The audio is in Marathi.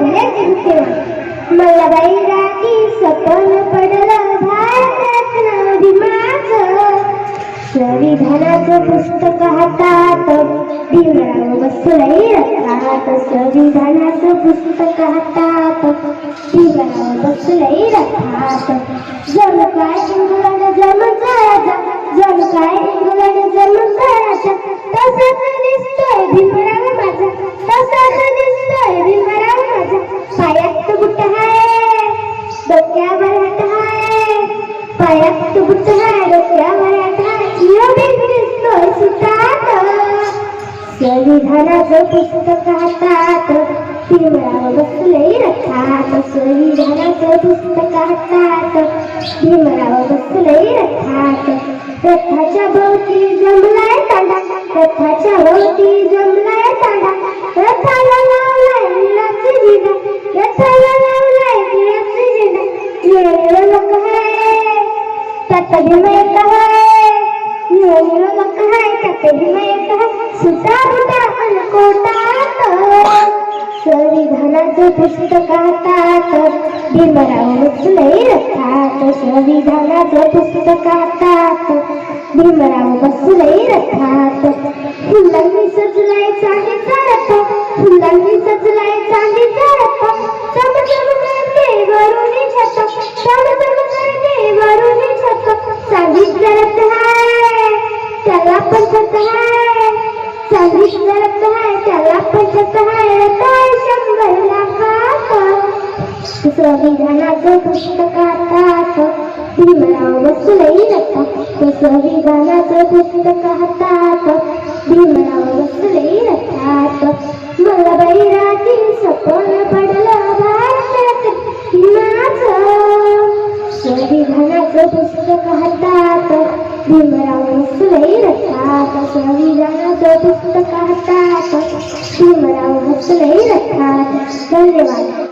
लागले तेव्हा मला बैरागी सपन पडलं भारतरत्न भीमाचं संविधानाचं पुस्तक हातात दिवराव बसलंय रक्तात संविधानाचं पुस्तक हातात दिवराव बसलंय रक्तात जणू काय इंग्लंड पायात बुट हाय डोक्यावर हात हाय यो बिन दिसतोय सुतात संविधानाचं पुस्तक हातात भीमराव बसलंय रथात संविधानाचं पुस्तक हातात भीमराव बसलंय रथात रथाच्या भोवती जमलाय तांडा रथाच्या भोवती जमलाय तांडा रथाला लावलाय रथाला त्यात भीम एक हाय निळं बुटा अनकोटात संविधानाचं पुस्तक हातात भीमराव बसलंय रथात. संविधानाचं पुस्तक भीमराव बसलंय रथात फुलांनी सजलाय चांदीचा रथ फुलांनी सज संविधानाचं पुस्तक हातात भीमराव बसलंय रथात संविधानाचं पुस्तक हातात भीमराव बसलंय रथात मला बैराची सपन पडलं भारतात. हिमाचं. संविधानाचं पुस्तक हातात भीमराव बसलंय रथात संविधानाचं पुस्तक हातात भीमराव बसलंय रथात धन्यवाद